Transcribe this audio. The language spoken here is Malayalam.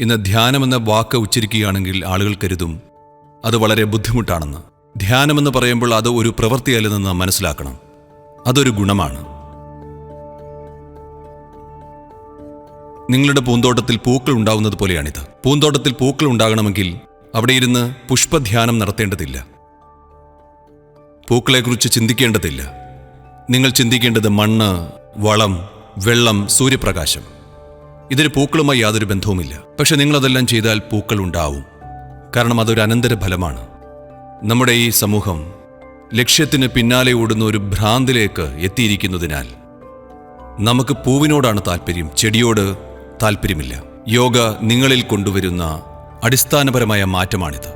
ഇന്ന് ധ്യാനമെന്ന വാക്ക് ഉച്ചരിക്കുകയാണെങ്കിൽ ആളുകൾ കരുതും അത് വളരെ ബുദ്ധിമുട്ടാണെന്ന്. ധ്യാനമെന്ന് പറയുമ്പോൾ അത് ഒരു പ്രവൃത്തിയല്ലെന്ന് മനസ്സിലാക്കണം. അതൊരു ഗുണമാണ്. നിങ്ങളുടെ പൂന്തോട്ടത്തിൽ പൂക്കൾ ഉണ്ടാവുന്നത് പോലെയാണിത്. പൂന്തോട്ടത്തിൽ പൂക്കൾ ഉണ്ടാകണമെങ്കിൽ അവിടെ ഇരുന്ന് പുഷ്പധ്യാനം നടത്തേണ്ടതില്ല. പൂക്കളെക്കുറിച്ച് ചിന്തിക്കേണ്ടതില്ല. നിങ്ങൾ ചിന്തിക്കേണ്ടത് മണ്ണ് വളം വെള്ളം സൂര്യപ്രകാശം. ഇതിന് പൂക്കളുമായി യാതൊരു ബന്ധവുമില്ല. പക്ഷെ നിങ്ങളതെല്ലാം ചെയ്താൽ പൂക്കൾ ഉണ്ടാവും. കാരണം അതൊരു അനന്തര ഫലമാണ് നമ്മുടെ ഈ സമൂഹം ലക്ഷ്യത്തിന് പിന്നാലെ ഓടുന്ന ഒരു ഭ്രാന്തിലേക്ക് എത്തിയിരിക്കുന്നതിനാൽ നമുക്ക് പൂവിനോടാണ് താല്പര്യം ചെടിയോട് താല്പര്യമില്ല യോഗ നിങ്ങളിൽ കൊണ്ടുവരുന്ന അടിസ്ഥാനപരമായ മാറ്റമാണിത്.